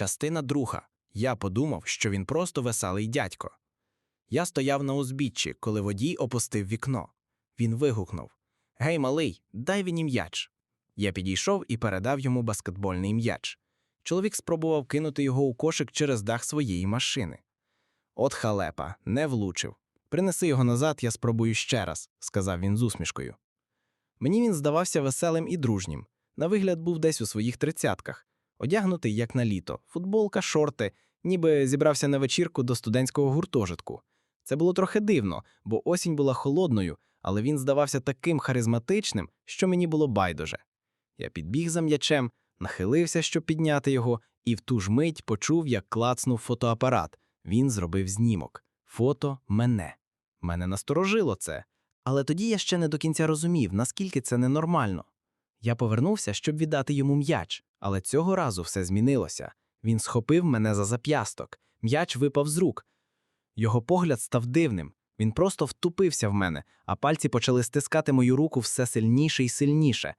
Частина друга. Я подумав, що він просто веселий дядько. Я стояв на узбіччі, коли водій опустив вікно. Він вигукнув: Гей, малий, дай мені м'яч. Я підійшов і передав йому баскетбольний м'яч. Чоловік спробував кинути його у кошик через дах своєї машини. От халепа, не влучив. Принеси його назад, я спробую ще раз, сказав він з усмішкою. Мені він здавався веселим і дружнім. На вигляд був десь у своїх тридцятках, одягнутий як на літо, футболка, шорти, ніби зібрався на вечірку до студентського гуртожитку. Це було трохи дивно, бо осінь була холодною, але він здавався таким харизматичним, що мені було байдуже. Я підбіг за м'ячем, нахилився, щоб підняти його, і в ту ж мить почув, як клацнув фотоапарат. Він зробив знімок. Фото мене. Мене насторожило це. Але тоді я ще не до кінця розумів, наскільки це ненормально. Я повернувся, щоб віддати йому м'яч, але цього разу все змінилося. Він схопив мене за зап'ясток, м'яч випав з рук. Його погляд став дивним. Він просто втупився в мене, а пальці почали стискати мою руку все сильніше і сильніше.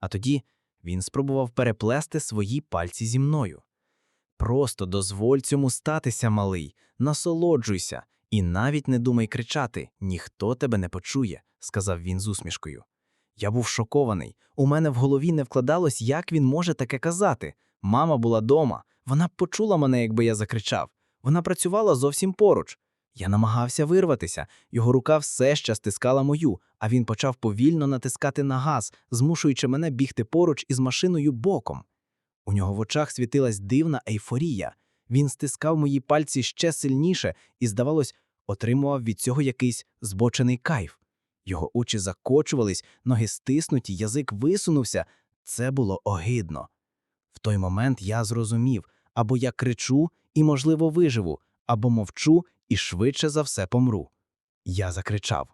А тоді він спробував переплести свої пальці зі мною. Просто дозволь цьому статися, малий, насолоджуйся, і навіть не думай кричати, ніхто тебе не почує, сказав він з усмішкою. Я був шокований. У мене в голові не вкладалось, як він може таке казати. Мама була дома, вона б почула мене, якби я закричав. Вона працювала зовсім поруч. Я намагався вирватися, його рука все ще стискала мою, а він почав повільно натискати на газ, змушуючи мене бігти поруч із машиною боком. У нього в очах світилась дивна ейфорія. Він стискав мої пальці ще сильніше і, здавалось, отримував від цього якийсь збочений кайф. Його очі закочувались, ноги стиснуті, язик висунувся. Це було огидно. В той момент я зрозумів або я кричу і, можливо, виживу, або мовчу і швидше за все помру. Я закричав.